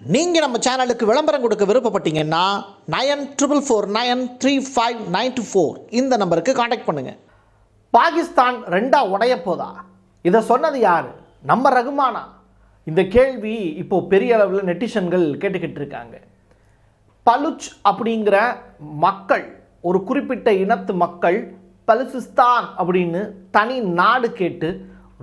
நீங்கள் நம்ம சேனலுக்கு விளம்பரம் கொடுக்க விருப்பப்பட்டீங்கன்னா nine triple four nine three five nine two four இந்த நம்பருக்கு காண்டாக்ட் பண்ணுங்கள் பாகிஸ்தான் ரெண்டாக உடைய போதா? இதை சொன்னது யார்? நம்ம ரகுமானா. இந்த கேள்வி இப்போ பெரிய அளவில் நெட்டிஷன்கள் கேட்டுக்கிட்டு இருக்காங்க. பலுச் அப்படிங்கிற மக்கள் ஒரு குறிப்பிட்ட இனத்து மக்கள் பலுசிஸ்தான் அப்படின்னு தனி நாடு கேட்டு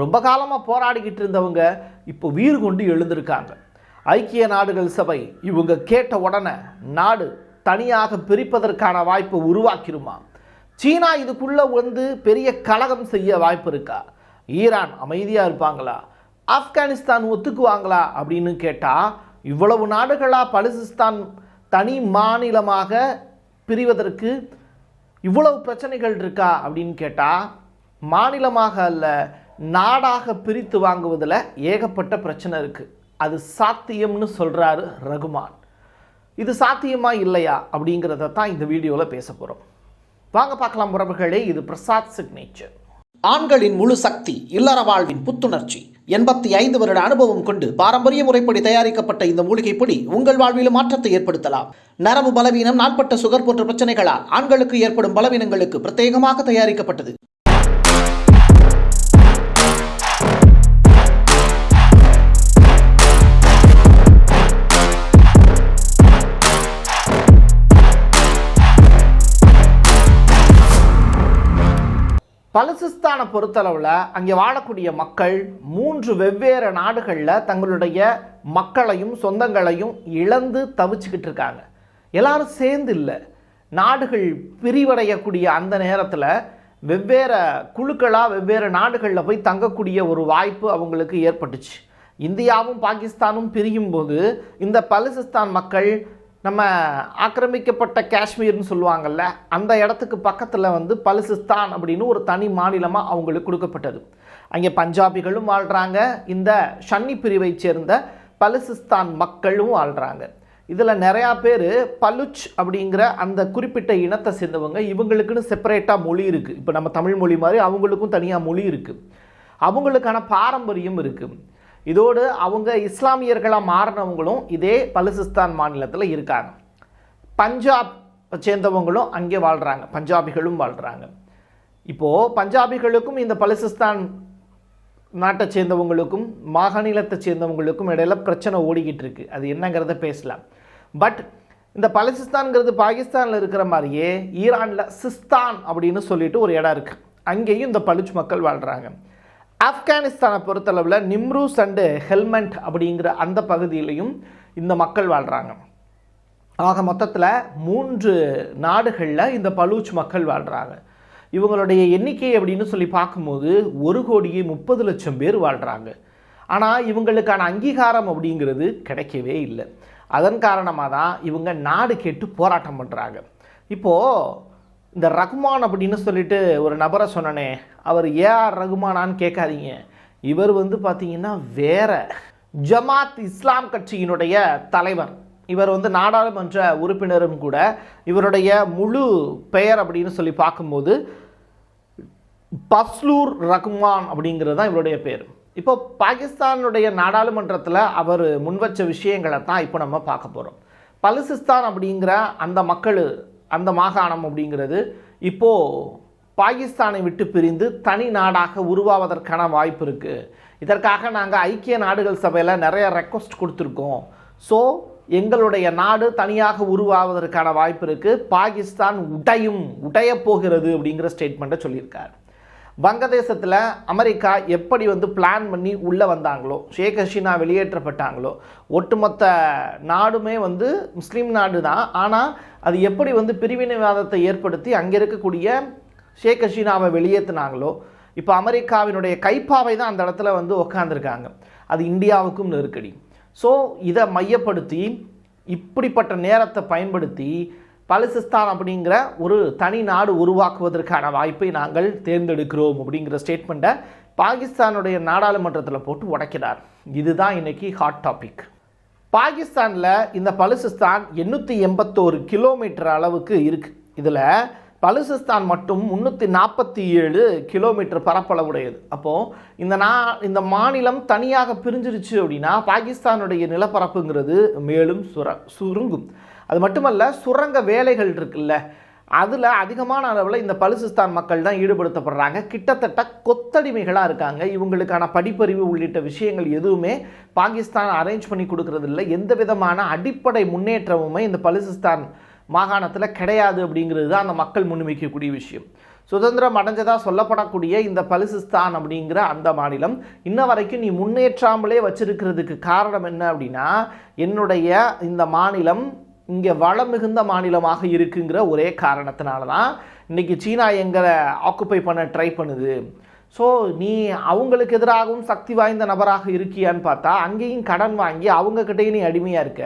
ரொம்ப காலமாக போராடிக்கிட்டு இருந்தவங்க இப்போ வீறு கொண்டு எழுந்திருக்காங்க. ஐக்கிய நாடுகள் சபை இவங்க கேட்ட உடனே நாடு தனியாக பிரிப்பதற்கான வாய்ப்பை உருவாக்கிருமா? சீனா இதுக்குள்ளே வந்து பெரிய கலகம் செய்ய வாய்ப்பு இருக்கா? ஈரான் அமைதியாக இருப்பாங்களா? ஆப்கானிஸ்தான் ஒத்துக்குவாங்களா அப்படின்னு கேட்டால் இவ்வளவு நாடுகளாக பலுசிஸ்தான் தனி மாநிலமாக பிரிவதற்கு இவ்வளவு பிரச்சனைகள் இருக்கா அப்படின்னு கேட்டால் மாநிலமாக அல்ல நாடாக பிரித்து வாங்குவதில் ஏகப்பட்ட பிரச்சனை இருக்குது அது சாத்தியம்னு சொல்கிறாரு ரகுமான். இது சாத்தியமா இல்லையா அப்படிங்கிறத தான் இந்த வீடியோவில் பேச போகிறோம் வாங்க பார்க்கலாம் உறவுகளே இது பிரசாத் சிக்னேச்சர் ஆண்களின் முழு சக்தி இல்லற வாழ்வின் புத்துணர்ச்சி. எண்பத்தி ஐந்து வருட அனுபவம் கொண்டு பாரம்பரிய முறைப்படி தயாரிக்கப்பட்ட இந்த மூலிகை பொடி உங்கள் வாழ்வில் மாற்றத்தை ஏற்படுத்தலாம். நரம்பு பலவீனம் நாட்பட்ட சுகர் போன்ற பிரச்சனைகளால் ஆண்களுக்கு ஏற்படும் பலவீனங்களுக்கு பிரத்யேகமாக தயாரிக்கப்பட்டது. பலசிஸ்தானை பொறுத்தளவில் அங்கே வாழக்கூடிய மக்கள் மூன்று வெவ்வேறு நாடுகளில் தங்களுடைய மக்களையும் சொந்தங்களையும் இழந்து தவிச்சுக்கிட்டு இருக்காங்க. எல்லாரும் சேர்ந்து இல்லை. நாடுகள் பிரிவடையக்கூடிய அந்த நேரத்தில் வெவ்வேறு குழுக்களாக வெவ்வேறு நாடுகளில் போய் தங்கக்கூடிய ஒரு வாய்ப்பு அவங்களுக்கு ஏற்பட்டுச்சு. இந்தியாவும் பாகிஸ்தானும் பிரியும் போது இந்த பலுசிஸ்தான் மக்கள் நம்ம ஆக்கிரமிக்கப்பட்ட காஷ்மீர்னு சொல்லுவாங்கல்ல அந்த இடத்துக்கு பக்கத்தில் வந்து பலுசிஸ்தான் அப்படின்னு ஒரு தனி மாநிலமாக அவங்களுக்கு கொடுக்கப்பட்டது. அங்கே பஞ்சாபிகளும் வாழ்கிறாங்க இந்த ஷன்னி பிரிவை சேர்ந்த பலுசிஸ்தான் மக்களும் வாழ்கிறாங்க இதில் நிறையா பேர் பலுச் அப்படிங்கிற அந்த குறிப்பிட்ட இனத்தை சேர்ந்தவங்க இவங்களுக்குன்னு செப்பரேட்டாக மொழி இருக்குது இப்போ நம்ம தமிழ் மொழி மாதிரி அவங்களுக்கும் தனியாக மொழி இருக்குது அவங்களுக்கான பாரம்பரியம் இருக்குது இதோடு அவங்க இஸ்லாமியர்களாக மாறினவங்களும் இதே பலுசிஸ்தான் மாநிலத்தில் இருக்காங்க. பஞ்சாப் சேர்ந்தவங்களும் அங்கே வாழ்கிறாங்க பஞ்சாபிகளும் வாழ்கிறாங்க இப்போது பஞ்சாபிகளுக்கும் இந்த பலுசிஸ்தான் நாட்டை சேர்ந்தவங்களுக்கும் மாகாணிலத்தை சேர்ந்தவங்களுக்கும் இடையில பிரச்சனை ஓடிக்கிட்டு இருக்குது அது என்னங்கிறத பேசலாம். பட் இந்த பலுசிஸ்தான்ங்கிறது பாகிஸ்தானில் இருக்கிற மாதிரியே ஈரானில் சிஸ்தான் அப்படின்னு சொல்லிட்டு ஒரு இடம் இருக்குது அங்கேயும் இந்த பலுச் மக்கள் வாழ்கிறாங்க ஆப்கானிஸ்தானை பொறுத்தளவில் நிம்ரூஸ் அண்டு ஹெல்மெண்ட் அப்படிங்கிற அந்த பகுதியிலையும் இந்த மக்கள் வாழ்கிறாங்க ஆக மொத்தத்தில் மூன்று நாடுகளில் இந்த பலூச் மக்கள் வாழ்கிறாங்க இவங்களுடைய எண்ணிக்கை அப்படின்னு சொல்லி பார்க்கும்போது ஒரு கோடியே முப்பது லட்சம் பேர் வாழ்கிறாங்க ஆனால் இவங்களுக்கான அங்கீகாரம் அப்படிங்கிறது கிடைக்கவே இல்லை. அதன் காரணமாக தான் இவங்க நாடு கேட்டு போராட்டம் பண்ணுறாங்க இப்போது இந்த ரகுமான் அப்படின்னு சொல்லிட்டு ஒரு நபரை சொன்னனே அவர் ஏஆர் ரகுமானான்னு கேட்காதீங்க. இவர் வந்து பார்த்தீங்கன்னா வேற ஜமாத் இஸ்லாம் கட்சியினுடைய தலைவர். இவர் வந்து நாடாளுமன்ற உறுப்பினரும் கூட. இவருடைய முழு பெயர் அப்படின்னு சொல்லி பார்க்கும்போது பஸ்லூர் ரகுமான் அப்படிங்கிறது தான் இவருடைய பேர். இப்போ பாகிஸ்தானுடைய நாடாளுமன்றத்தில் அவர் முன்வச்ச விஷயங்களை தான் இப்போ நம்ம பார்க்க போகிறோம் பலுசிஸ்தான் அப்படிங்கிற அந்த மக்கள் அந்த மாகாணம் அப்படிங்கிறது. இப்போது பாகிஸ்தானை விட்டு பிரிந்து தனி நாடாக உருவாவதற்கான வாய்ப்பு இருக்குது இதற்காக நாங்கள் ஐக்கிய நாடுகள் சபையில் நிறைய ரெக்வஸ்ட் கொடுத்துருக்கோம். ஸோ எங்களுடைய நாடு தனியாக உருவாவதற்கான வாய்ப்பு இருக்குது பாகிஸ்தான் உடையும் உடையப் போகிறது அப்படிங்கிற ஸ்டேட்மெண்ட்டை சொல்லியிருக்கார். வங்கதேசத்தில் அமெரிக்கா எப்படி வந்து பிளான் பண்ணி உள்ளே வந்தாங்களோ ஷேக் ஹசீனா வெளியேற்றப்பட்டாங்களோ ஒட்டுமொத்த நாடுமே வந்து முஸ்லீம் நாடு தான் ஆனால் அது எப்படி வந்து பிரிவினைவாதத்தை ஏற்படுத்தி அங்கே இருக்கக்கூடிய ஷேக் ஹசீனாவை வெளியேற்றினாங்களோ இப்போ அமெரிக்காவினுடைய கைப்பாவை தான் அந்த இடத்துல வந்து உக்காந்துருக்காங்க. அது இந்தியாவுக்கும் நெருக்கடி. ஸோ இதை மையப்படுத்தி இப்படிப்பட்ட நேரத்தை பயன்படுத்தி பலிசிஸ்தான் அப்படிங்கிற ஒரு தனி நாடு உருவாக்குவதற்கான வாய்ப்பை நாங்கள் தேர்ந்தெடுக்கிறோம் அப்படிங்கிற ஸ்டேட்மெண்ட்டை பாகிஸ்தானுடைய நாடாளுமன்றத்தில் போட்டு உடைக்கிறார். இதுதான் இன்றைக்கி ஹாட் டாபிக் பாகிஸ்தானில் இந்த பலுசிஸ்தான் எண்ணூற்றி எண்பத்தோரு கிலோமீட்டர் அளவுக்கு இருக்குது இதில் பலுசிஸ்தான் மட்டும் முந்நூற்றி நாற்பத்தி ஏழு கிலோமீட்டர் பரப்பளவுடையது. அப்போது இந்த நா இந்த மாநிலம் தனியாக பிரிஞ்சிருச்சு அப்படின்னா பாகிஸ்தானுடைய நிலப்பரப்புங்கிறது மேலும் சுர சுருங்கும். அது மட்டுமல்ல சுரங்க வேலைகள் இருக்குல்ல அதில் அதிகமான அளவில் இந்த பலுசிஸ்தான் மக்கள் தான் ஈடுபடுத்தப்படுறாங்க. கிட்டத்தட்ட கொத்தடிமைகளாக இருக்காங்க. இவங்களுக்கான படிப்பறிவு உள்ளிட்ட விஷயங்கள் எதுவுமே பாகிஸ்தான் அரேஞ்ச் பண்ணி கொடுக்கறதில்ல. எந்த விதமான அடிப்படை முன்னேற்றமுமே இந்த பலுசிஸ்தான் மாகாணத்தில் கிடையாது அப்படிங்கிறது தான் அந்த மக்கள் முன்வைக்கக்கூடிய விஷயம். சுதந்திரம் அடைஞ்சதாக சொல்லப்படக்கூடிய இந்த பலுசிஸ்தான் அப்படிங்கிற அந்த மாநிலம் இன்ன வரைக்கும் நீ முன்னேற்றாமலே வச்சிருக்கிறதுக்கு காரணம் என்ன அப்படின்னா என்னுடைய இந்த மாநிலம் இங்கே வளம் மிகுந்த மாநிலமாக இருக்குங்கிற ஒரே காரணத்தினால தான் இன்றைக்கி சீனா எங்களை ஆக்குப்பை பண்ண ட்ரை பண்ணுது. ஸோ நீ அவங்களுக்கு எதிராகவும் சக்தி வாய்ந்த நபராக இருக்கியான்னு பார்த்தா அங்கேயும் கடன் வாங்கி அவங்கக்கிட்டேயும் நீ அடிமையாக இருக்க.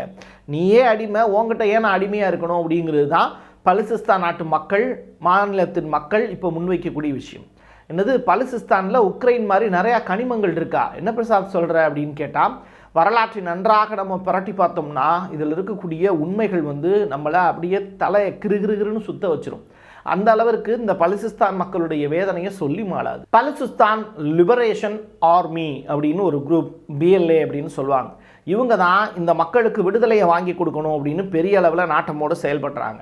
நீயே அடிமை உங்ககிட்ட ஏன் நான் அடிமையாக இருக்கணும் அப்படிங்கிறது தான் பலுசிஸ்தான் நாட்டு மக்கள் மாநிலத்தின் மக்கள் இப்போ முன்வைக்கக்கூடிய விஷயம். என்னது பலுசிஸ்தானில் உக்ரைன் மாதிரி நிறையா கனிமங்கள் இருக்கா? என்ன பிரசாத் சொல்கிற அப்படின்னு கேட்டால் வரலாற்றை நன்றாக நம்ம புரட்டி பார்த்தோம்னா இதில் இருக்கக்கூடிய உண்மைகள் வந்து நம்மளை அப்படியே தலையை கிருகிருகிருன்னு சுத்த வச்சிரும். அந்த அளவிற்கு இந்த பலிசிஸ்தான் மக்களுடைய வேதனையை சொல்லி மாளாது. பலிசிஸ்தான் லிபரேஷன் ஆர்மி அப்படின்னு ஒரு குரூப் பிஎல்ஏ அப்படின்னு சொல்லுவாங்க. இவங்க தான் இந்த மக்களுக்கு விடுதலையை வாங்கி கொடுக்கணும் அப்படின்னு பெரிய அளவில் நாட்டமோடு செயல்படுறாங்க.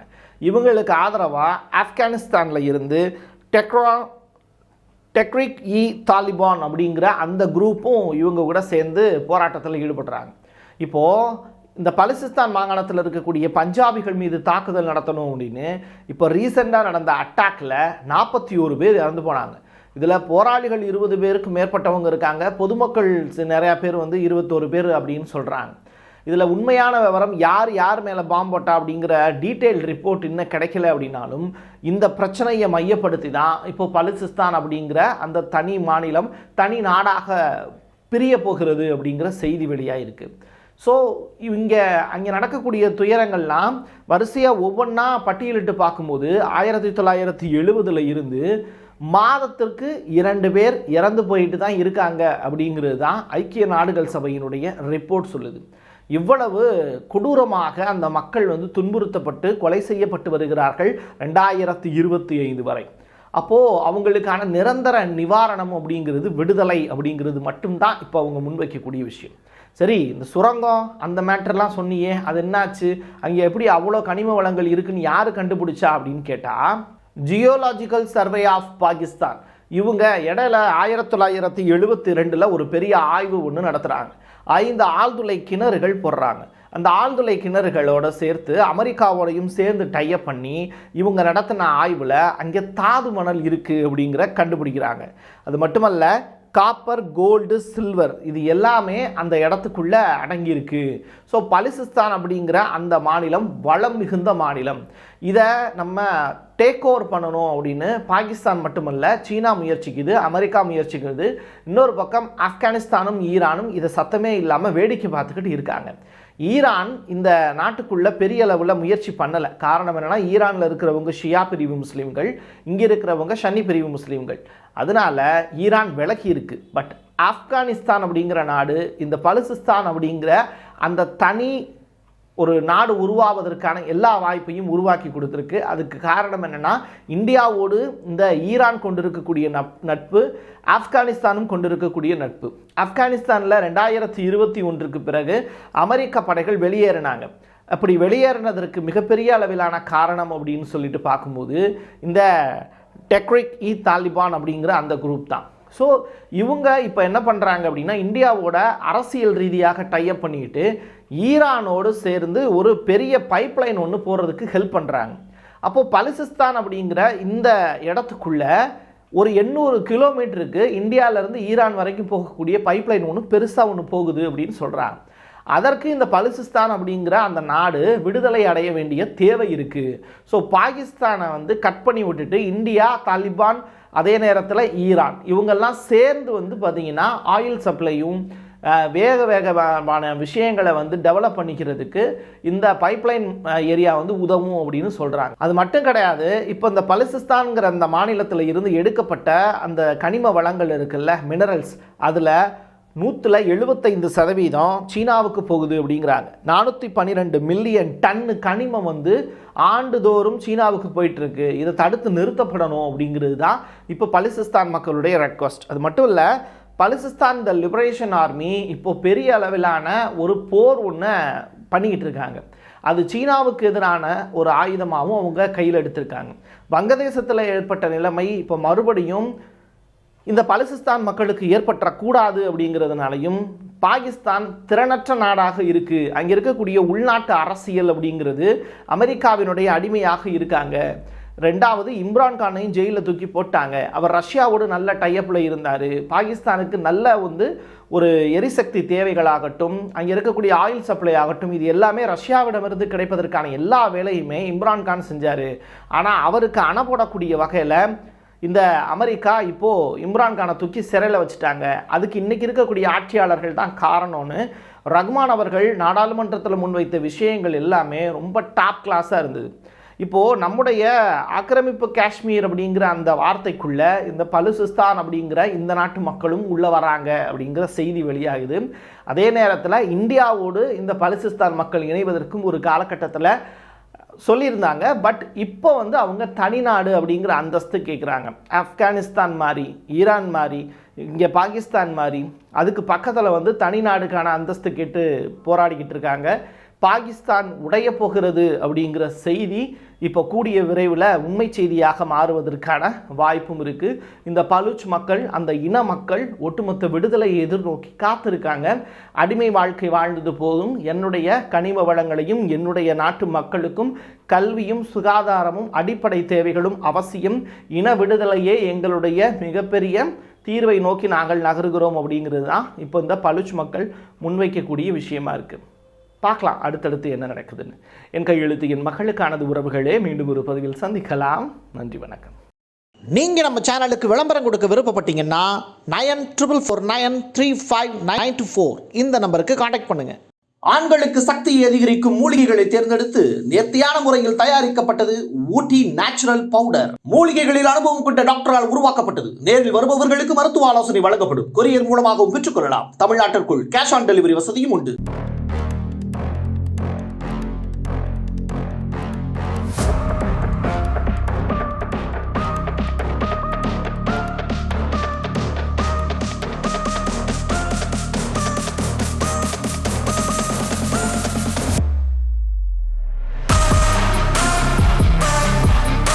இவங்களுக்கு ஆதரவாக ஆப்கானிஸ்தானில் இருந்து டெக்ரா டெக்ரிக் இ தாலிபான் அப்படிங்கிற அந்த குரூப்பும் இவங்க கூட சேர்ந்து போராட்டத்தில் ஈடுபடுறாங்க. இப்போது இந்த பலிசிஸ்தான் மாகாணத்தில் இருக்கக்கூடிய பஞ்சாபிகள் மீது தாக்குதல் நடத்தணும் அப்படின்னு இப்போ ரீசெண்டாக நடந்த அட்டாக்கில் நாற்பத்தி ஒரு பேர் இறந்து போனாங்க. இதில் போராளிகள் இருபது பேருக்கு மேற்பட்டவங்க இருக்காங்க. பொதுமக்கள் நிறையா பேர் வந்து இருபத்தோரு பேர் அப்படின்னு சொல்கிறாங்க இதில் உண்மையான விவரம் யார் யார் மேலே பாம்பு போட்டா அப்படிங்கிற டீட்டெயில் ரிப்போர்ட் இன்னும் கிடைக்கல அப்படின்னாலும் இந்த பிரச்சனையை மையப்படுத்தி தான் இப்போ பலுசிஸ்தான் அப்படிங்கிற அந்த தனி மாநிலம் தனி நாடாக பிரிய போகிறது அப்படிங்கிற செய்தி வெளியாக இருக்குது ஸோ இங்கே அங்கே நடக்கக்கூடிய துயரங்கள்லாம் வரிசையாக ஒவ்வொன்றா பட்டியலிட்டு பார்க்கும்போது ஆயிரத்தி தொள்ளாயிரத்தி எழுபதில் இருந்து மாதத்திற்கு இரண்டு பேர் இறந்து போயிட்டு தான் இருக்காங்க அப்படிங்கிறது தான் ஐக்கிய நாடுகள் சபையினுடைய ரிப்போர்ட் சொல்லுது. இவ்வளவு கொடூரமாக அந்த மக்கள் வந்து துன்புறுத்தப்பட்டு கொலை செய்யப்பட்டு வருகிறார்கள் ரெண்டாயிரத்தி இருபத்தி ஐந்து வரை. அப்போது அவங்களுக்கான நிரந்தர நிவாரணம் அப்படிங்கிறது விடுதலை அப்படிங்கிறது மட்டும்தான் இப்போ அவங்க முன்வைக்கக்கூடிய விஷயம். சரி இந்த சுரங்கம் அந்த மேட்டர்லாம் சொன்னியே அது என்னாச்சு? அங்கே எப்படி அவ்வளோ கனிம வளங்கள் இருக்குன்னு யார் கண்டுபிடிச்சா அப்படின்னு கேட்டால் ஜியோலாஜிக்கல் சர்வே ஆஃப் பாகிஸ்தான் இவங்க இடையில ஆயிரத்தி தொள்ளாயிரத்தி எழுபத்தி ரெண்டில் ஒரு பெரிய ஆய்வு ஒன்று நடத்துகிறாங்க ஐந்து ஆழ்துளை கிணறுகள் போடுறாங்க. அந்த ஆழ்துளை கிணறுகளோட சேர்த்து அமெரிக்காவோடையும் சேர்ந்து டைப் பண்ணி இவங்க நடத்தின ஆய்வில் அங்கே தாது மணல் இருக்குது அப்படிங்கிற கண்டுபிடிக்கிறாங்க. அது மட்டுமல்ல காப்பர் கோல்டு சில்வர் இது எல்லாமே அந்த இடத்துக்குள்ளே அடங்கியிருக்கு. ஸோ பலிசிஸ்தான் அப்படிங்கிற அந்த மாநிலம் வளம் மிகுந்த மாநிலம். இதை நம்ம டேக் ஓவர் பண்ணணும் அப்படின்னு பாகிஸ்தான் மட்டுமல்ல சீனா முயற்சிக்குது அமெரிக்கா முயற்சிக்குது. இன்னொரு பக்கம் ஆப்கானிஸ்தானும் ஈரானும் இதை சத்தமே இல்லாமல் வேடிக்கை பார்த்துக்கிட்டு இருக்காங்க. ஈரான் இந்த நாட்டுக்குள்ளே பெரிய அளவில் முயற்சி பண்ணலை. காரணம் என்னென்னா ஈரானில் இருக்கிறவங்க ஷியா பிரிவு முஸ்லீம்கள் இங்கே இருக்கிறவங்க ஷன்னி பிரிவு முஸ்லீம்கள். அதனால ஈரான் விலகி இருக்குது பட் ஆப்கானிஸ்தான் அப்படிங்கிற நாடு இந்த பலுசிஸ்தான் அப்படிங்கிற அந்த தனி ஒரு நாடு உருவாவதற்கான எல்லா வாய்ப்பையும் உருவாக்கி கொடுத்துருக்கு. அதுக்கு காரணம் என்னன்னா இந்தியாவோடு இந்த ஈரான் கொண்டிருக்கக்கூடிய நப்- நட்பு ஆப்கானிஸ்தானும் கொண்டிருக்கக்கூடிய நட்பு. ஆப்கானிஸ்தானில் ரெண்டாயிரத்தி இருபத்தி ஒன்றுக்கு பிறகு அமெரிக்க படைகள் வெளியேறினாங்க. அப்படி வெளியேறினதற்கு மிகப்பெரிய அளவிலான காரணம் அப்படின்னு சொல்லிட்டு பார்க்கும்போது இந்த டெக்ரிக் இ தாலிபான் அப்படிங்கிற அந்த குரூப் தான். ஸோ இவங்க இப்போ என்ன பண்ணுறாங்க அப்படின்னா இந்தியாவோட அரசியல் ரீதியாக டைப் பண்ணிக்கிட்டு ஈரானோடு சேர்ந்து ஒரு பெரிய பைப்லைன் ஒன்று போடுறதுக்கு ஹெல்ப் பண்ணுறாங்க அப்போது பலிசிஸ்தான் அப்படிங்கிற இந்த இடத்துக்குள்ளே ஒரு எண்ணூறு கிலோமீட்டருக்கு இந்தியாவிலேருந்து ஈரான் வரைக்கும் போகக்கூடிய பைப்லைன் ஒன்று பெருசாக ஒன்று போகுது அப்படின்னு சொல்கிறாங்க அதற்கு இந்த பலுசிஸ்தான் அப்படிங்கிற அந்த நாடு விடுதலை அடைய வேண்டிய தேவை இருக்குது ஸோ பாகிஸ்தானை வந்து கட் பண்ணி விட்டுட்டு இந்தியா தாலிபான் அதே நேரத்தில் ஈரான் இவங்கெல்லாம் சேர்ந்து வந்து பார்த்திங்கன்னா ஆயில் சப்ளையும் வேக வேகமான விஷயங்களை வந்து டெவலப் பண்ணிக்கிறதுக்கு இந்த பைப்லைன் ஏரியா வந்து உதவும் அப்படின்னு சொல்கிறாங்க அது மட்டும் கிடையாது இப்போ இந்த பலுசிஸ்தான்ங்கிற அந்த மாநிலத்தில் இருந்து எடுக்கப்பட்ட அந்த கனிம வளங்கள் இருக்குல்ல மினரல்ஸ் அதில் நூற்றில் எழுபத்தைந்து சதவீதம் சீனாவுக்கு போகுது அப்படிங்கிறாங்க. நானூற்றி பன்னிரெண்டு மில்லியன் டன்னு கனிமம் வந்து ஆண்டுதோறும் சீனாவுக்கு போயிட்டுருக்கு. இதை தடுத்து நிறுத்தப்படணும் அப்படிங்கிறது தான் இப்போ பலிசிஸ்தான் மக்களுடைய ரெக்வஸ்ட் அது மட்டும் இல்லை பலிசிஸ்தான் த லிபரேஷன் ஆர்மி இப்போ பெரிய அளவிலான ஒரு போர் ஒன்று பண்ணிக்கிட்டு இருக்காங்க. அது சீனாவுக்கு எதிரான ஒரு ஆயுதமாகவும் அவங்க கையில் எடுத்திருக்காங்க. வங்கதேசத்தில் ஏற்பட்ட நிலைமை இப்போ மறுபடியும் இந்த பலசிஸ்தான் மக்களுக்கு ஏற்பட்டக்கூடாது அப்படிங்கிறதுனாலையும் பாகிஸ்தான் திறனற்ற நாடாக இருக்குது அங்கே இருக்கக்கூடிய உள்நாட்டு அரசியல் அப்படிங்கிறது அமெரிக்காவினுடைய அடிமையாக இருக்காங்க. ரெண்டாவது இம்ரான்கானையும் ஜெயிலில் தூக்கி போட்டாங்க. அவர் ரஷ்யாவோடு நல்ல டைப்பில் இருந்தார். பாகிஸ்தானுக்கு நல்ல வந்து ஒரு எரிசக்தி தேவைகளாகட்டும் அங்கே இருக்கக்கூடிய ஆயில் சப்ளை ஆகட்டும் இது எல்லாமே ரஷ்யாவிடமிருந்து கிடைப்பதற்கான எல்லா வேலையுமே இம்ரான்கான் செஞ்சார். ஆனால் அவருக்கு அணை போடக்கூடிய வகையில் இந்த அமெரிக்கா இப்போது இம்ரான்கானை தூக்கி சிறையில் வச்சுட்டாங்க. அதுக்கு இன்றைக்கி இருக்கக்கூடிய ஆட்சியாளர்கள் தான் காரணம்னு. ரஹ்மான் அவர்கள் நாடாளுமன்றத்தில் முன்வைத்த விஷயங்கள் எல்லாமே ரொம்ப டாப் கிளாஸாக இருந்தது. இப்போது நம்முடைய ஆக்கிரமிப்பு காஷ்மீர் அப்படிங்கிற அந்த வார்த்தைக்குள்ளே இந்த பலுசிஸ்தான் அப்படிங்கிற இந்த நாட்டு மக்களும் உள்ளே வராங்க அப்படிங்கிற செய்தி வெளியாகுது. அதே நேரத்தில் இந்தியாவோடு இந்த பலுசிஸ்தான் மக்கள் இணைவதற்கும் ஒரு காலகட்டத்தில் சொல்லியிருந்தாங்க பட் இப்போ வந்து அவங்க தனிநாடு அப்படிங்கிற அந்தஸ்து கேட்குறாங்க. ஆப்கானிஸ்தான் மாதிரி ஈரான் மாதிரி இங்கே பாகிஸ்தான் மாதிரி அதுக்கு பக்கத்தில் வந்து தனிநாடுக்கான அந்தஸ்து கேட்டு போராடிக்கிட்டு இருக்காங்க. பாகிஸ்தான் உடைய போகிறது அப்படிங்கிற செய்தி இப்போ கூடிய விரைவில் உண்மை செய்தியாக மாறுவதற்கான வாய்ப்பும் இருக்குது இந்த பலூச் மக்கள் அந்த இன மக்கள் ஒட்டுமொத்த விடுதலையை எதிர்நோக்கி காத்திருக்காங்க. அடிமை வாழ்க்கை வாழ்ந்தது போதும். என்னுடைய கனிம வளங்களையும் என்னுடைய நாட்டு மக்களுக்கும் கல்வியும் சுகாதாரமும் அடிப்படை தேவைகளும் அவசியம். இன விடுதலையே எங்களுடைய மிகப்பெரிய தீர்வை நோக்கி நாங்கள் நகருகிறோம் அப்படிங்கிறது தான் இப்போ இந்த பலுச் மக்கள் முன்வைக்கக்கூடிய விஷயமா இருக்குது பார்க்கலாம் அடுத்தடுத்து என்ன நடக்குதுன்னு. என் கையெழுத்து என் மகளுக்கானது உறவுகளே மீண்டும் ஒரு பதிவில் சந்திக்கலாம். நன்றி வணக்கம். நீங்கள் நம்ம சேனலுக்கு விளம்பரம் கொடுக்க விருப்பப்பட்டீங்கன்னா nine triple four nine three five nine two four இந்த நம்பருக்கு காண்டாக்ட் பண்ணுங்கள் ஆண்களுக்கு சக்தியை அதிகரிக்கும் மூலிகைகளை தேர்ந்தெடுத்து நேர்த்தியான முறையில் தயாரிக்கப்பட்டது ஊட்டி நேச்சுரல் பவுடர். மூலிகைகளில் அனுபவம் கொண்ட டாக்டரால் உருவாக்கப்பட்டது. நேரில் வருபவர்களுக்கு மருத்துவ ஆலோசனை வழங்கப்படும். கொரியர் மூலமாகவும் பெற்றுக்கொள்ளலாம். தமிழ்நாட்டிற்குள் கேஷ் ஆன் டெலிவரி வசதியும் உண்டு.